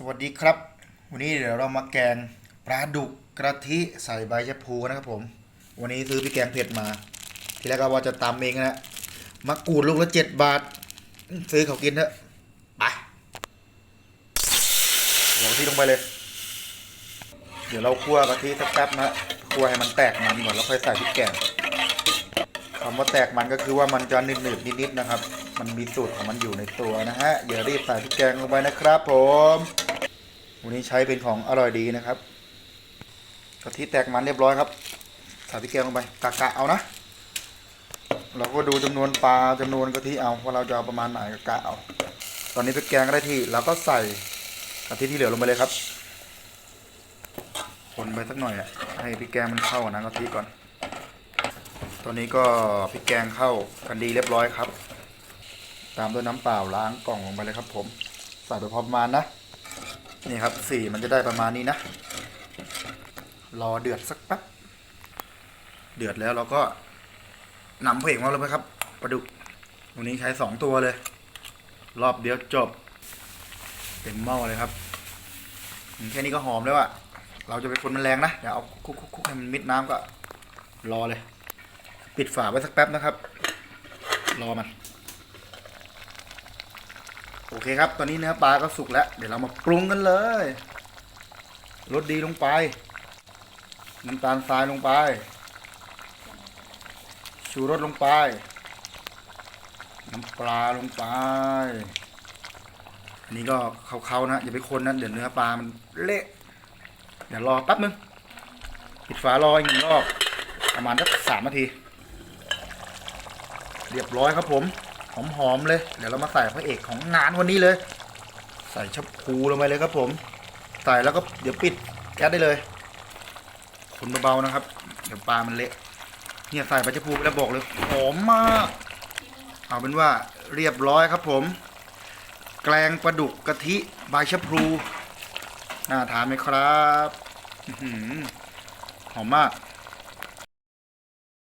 สวัสดีครับ วันนี้เดี๋ยวเรามาแกงปลาดุกกระทิใส่ใบชะพูนะครับผม วันนี้ซื้อพี่แกงเผ็ดมา ทีแรกก็ว่าจะตำเองนะมะกรูดลูกละเจ็ดบาทอื้อซื้อเขากินเถอะไปหัวกะทิลงไปเลย เดี๋ยวเราคั่วกะทิสักแป๊บนะคั่วให้มันแตกมันก่อนแล้วค่อยใส่พริกแกงคำว่าแตกมันก็คือว่ามันจะหนืดๆนิดๆนะครับ มันมีสูตรของมันอยู่ในตัวนะฮะอย่ารีบใส่พริกแกงลงไปนะครับผม วันนี้ใช้เป็นของอร่อยดีนะครับกะทิแตกมันเรียบร้อยครับใส่พริกแกงลงไปกะกะเอานะเราก็ดูจำนวนปลาจำนวนกะทิเอาว่าเราจะเอาประมาณไหนกะกะเอา ตอนนี้พริกแกงก็ได้ที่เราก็ใส่กะทิที่เหลือลงไปเลยครับคนไปสักหน่อยอะให้พริกแกงมันเข้าน้ำกะทิก่อน ตอนนี้ก็พริกแกงเข้ากันดีเรียบร้อยครับ ตามด้วยน้ำเปล่าล้างกล่องลงไปเลยครับ ผมใส่ไปพอประมาณนะ นี่ครับสีมันจะได้ประมาณนี้นะ รอเดือดสักแป๊บ เดือดแล้วเราก็นำเพลงมาเลยไหมครับปลาดุกวันนี้ใช้สองตัวเลย รอบเดียวจบ เต็มหม้อเลยครับแค่นี้ก็หอมแล้วอะเราจะไปคนมันแรงนะอย่าเอาคุกคุกคุกให้มันมิดน้ำก็ รอเลย ปิดฝาไว้สักแป๊บนะครับ รอมัน โอเคครับ ตอนนี้เนื้อปลาก็สุกแล้ว เดี๋ยวเรามาปรุงกันเลยรสดีลงไป น้ำตาลทรายลงไป ชูรสลงไป น้ำปลาลงไป อันนี้ก็เขาๆนะ อย่าไปคนนะ เดี๋ยวเนื้อปลามันเละ เดี๋ยวรอแป๊บนึง ปิดฝารออีกหนึ่งรอบ ประมาณสักสามนาที เรียบร้อยครับผม หอมๆเลย เดี๋ยวเรามาใส่พระเอกของงานวันนี้เลย ใส่ชับพูลงไปเลยครับผม ใส่แล้วก็เดี๋ยวปิดแก๊สได้เลยคนเบาๆนะครับ เดี๋ยวปลามันเละเนี่ยใส่ปลาชับพูไปแล้วบอกเลยหอมมาก เอาเป็นว่าเรียบร้อยครับผม แกลงปลาดุกกะทิใบชะพลูน่าทานไหมครับหอมมาก